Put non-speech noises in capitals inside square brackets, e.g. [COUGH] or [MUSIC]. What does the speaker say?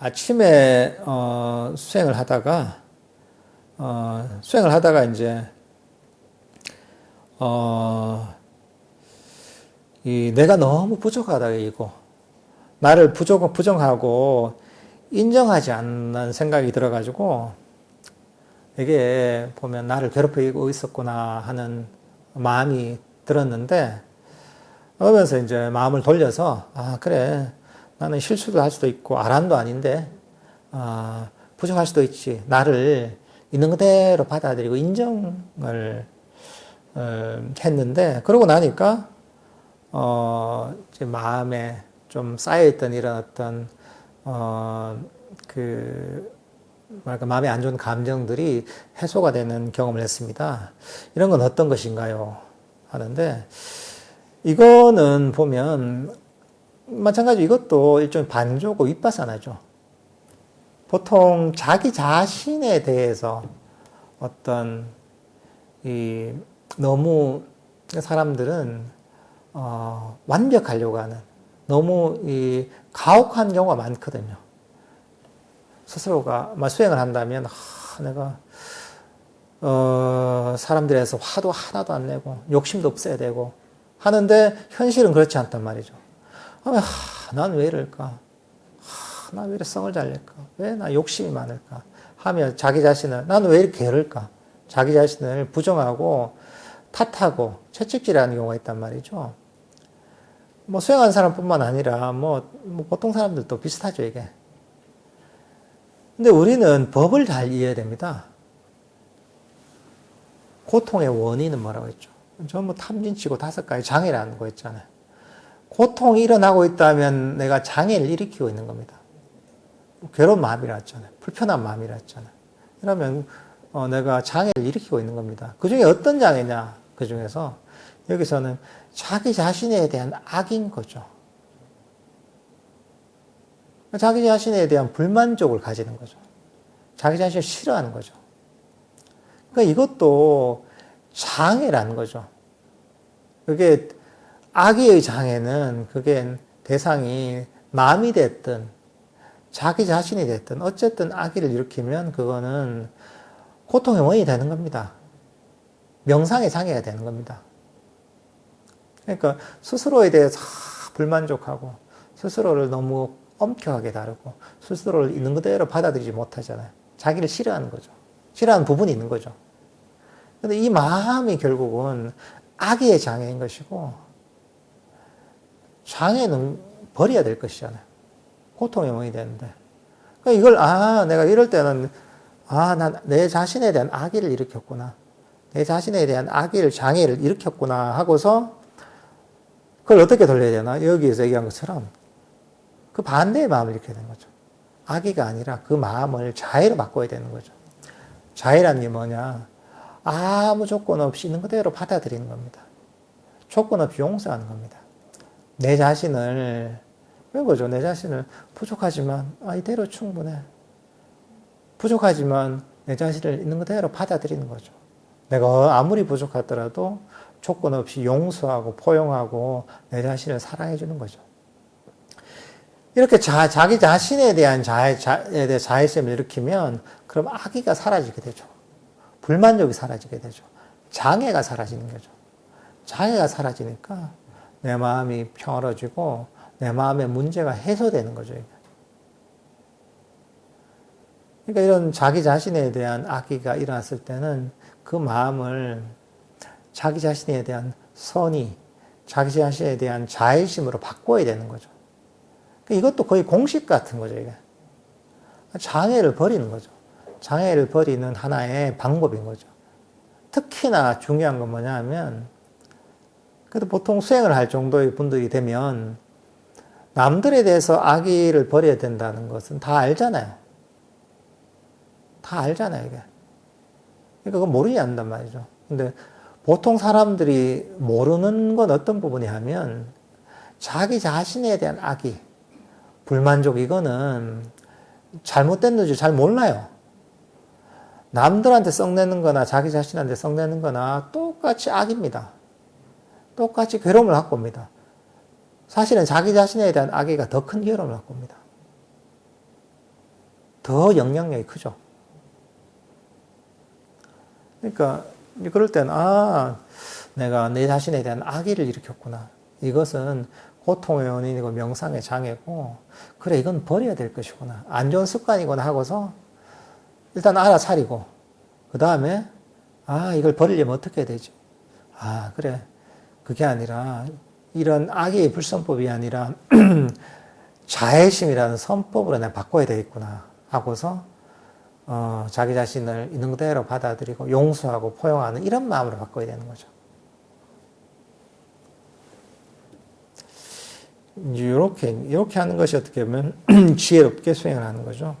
아침에 어, 수행을 하다가 어, 수행을 하다가 이제 어, 이 내가 너무 부족하다 이거. 나를 부족 부정하고 인정하지 않는 생각이 들어가지고 이게 보면 나를 괴롭히고 있었구나 하는 마음이 들었는데 그러면서 이제 마음을 돌려서 아 그래 나는 실수도 할 수도 있고 아란도 아닌데 아 부족할 수도 있지 나를 있는 그대로 받아들이고 인정을 어, 했는데 그러고 나니까 어 이제 마음에 좀 쌓여있던 이런 어떤 어 그 뭐랄까 마음에 안 좋은 감정들이 해소가 되는 경험을 했습니다. 이런 건 어떤 것인가요? 하는데 이거는 보면 마찬가지 이것도 일종의 반조고 윗바사나죠. 보통 자기 자신에 대해서 어떤 이 너무 사람들은 어, 완벽하려고 하는 너무 이 가혹한 경우가 많거든요. 스스로가 막 수행을 한다면 아, 내가 어, 사람들에서 화도 하나도 안 내고 욕심도 없어야 되고 하는데 현실은 그렇지 않단 말이죠. 아, 난왜 이럴까? 아, 난왜 이렇게 성을 잘 낼까? 왜 나 욕심이 많을까? 하며 자기 자신을 나는 왜 이렇게 게을까? 자기 자신을 부정하고 탓하고 채찍질하는 경우가 있단 말이죠. 뭐 수행하는 사람뿐만 아니라 뭐, 뭐 보통 사람들도 비슷하죠 이게. 근데 우리는 법을 잘 이해해야 됩니다. 고통의 원인은 뭐라고 했죠? 전부 탐진치고 다섯 가지 장애라는 거 있잖아요. 고통이 일어나고 있다면 내가 장애를 일으키고 있는 겁니다. 괴로운 마음이라 했잖아요. 불편한 마음이라 했잖아요. 그러면 어, 내가 장애를 일으키고 있는 겁니다. 그 중에 어떤 장애냐? 그 중에서 여기서는 자기 자신에 대한 악인 거죠. 자기 자신에 대한 불만족을 가지는 거죠. 자기 자신을 싫어하는 거죠. 그러니까 이것도 장애라는 거죠. 그게 악의 장애는 그게 대상이 남이 됐든 자기 자신이 됐든 어쨌든 악의를 일으키면 그거는 고통의 원인이 되는 겁니다. 명상의 장애가 되는 겁니다. 그러니까 스스로에 대해서 불만족하고 스스로를 너무 엄격하게 다루고 스스로를 있는 그대로 받아들이지 못하잖아요. 자기를 싫어하는 거죠. 싫어하는 부분이 있는 거죠. 근데 이 마음이 결국은 악의 장애인 것이고 장애는 버려야 될 것이잖아요. 고통의 원인이 되는데. 그러니까 이걸 아 내가 이럴 때는 아 난 내 자신에 대한 악의를 일으켰구나. 내 자신에 대한 악의를 장애를 일으켰구나 하고서 그걸 어떻게 돌려야 되나? 여기에서 얘기한 것처럼 그 반대의 마음을 일으켜야 되는 거죠. 악의가 아니라 그 마음을 자애로 바꿔야 되는 거죠. 자애란 게 뭐냐? 아무 조건 없이 있는 그대로 받아들이는 겁니다. 조건 없이 용서하는 겁니다. 내 자신을, 왜 거죠? 내 자신을 부족하지만, 아, 이대로 충분해. 부족하지만 내 자신을 있는 그대로 받아들이는 거죠. 내가 아무리 부족하더라도 조건 없이 용서하고 포용하고 내 자신을 사랑해 주는 거죠. 이렇게 자, 자기 자신에 대한 자애, 자에 대해 자애심을 일으키면 그럼 악의가 사라지게 되죠. 불만족이 사라지게 되죠. 장애가 사라지는 거죠. 장애가 사라지니까 내 마음이 평화로워지고 내 마음의 문제가 해소되는 거죠. 그러니까 이런 자기 자신에 대한 악의가 일어났을 때는 그 마음을 자기 자신에 대한 선의, 자기 자신에 대한 자애심으로 바꿔야 되는 거죠. 그러니까 이것도 거의 공식 같은 거죠, 이게. 장애를 버리는 거죠. 장애를 버리는 하나의 방법인 거죠. 특히나 중요한 건 뭐냐 하면, 그래도 보통 수행을 할 정도의 분들이 되면, 남들에 대해서 악의를 버려야 된다는 것은 다 알잖아요. 다 알잖아요, 이게. 그러니까 그건 모르지 않는단 말이죠. 근데 보통 사람들이 모르는 건 어떤 부분이 하면, 자기 자신에 대한 악의, 불만족 이거는 잘못됐는지 잘 몰라요. 남들한테 썩내는 거나 자기 자신한테 썩내는 거나 똑같이 악입니다. 똑같이 괴로움을 갖고 옵니다. 사실은 자기 자신에 대한 악의가 더 큰 괴로움을 갖고 옵니다. 더 영향력이 크죠. 그러니까 그럴 때는 아 내가 내 자신에 대한 악의를 일으켰구나. 이것은 고통의 원인이고 명상의 장애고 그래 이건 버려야 될 것이구나. 안 좋은 습관이구나 하고서 일단 알아차리고 그 다음에 아 이걸 버리려면 어떻게 해야 되지? 아 그래 그게 아니라 이런 악의 불선법이 아니라 [CLEARS THROAT] 자애심이라는 선법으로 내가 바꿔야 되겠구나 하고서 어, 자기 자신을 있는 그대로 받아들이고 용서하고 포용하는 이런 마음으로 바꿔야 되는 거죠. 이렇게 이렇게 하는 것이 어떻게 보면 [CLEARS THROAT] 지혜롭게 수행을 하는 거죠.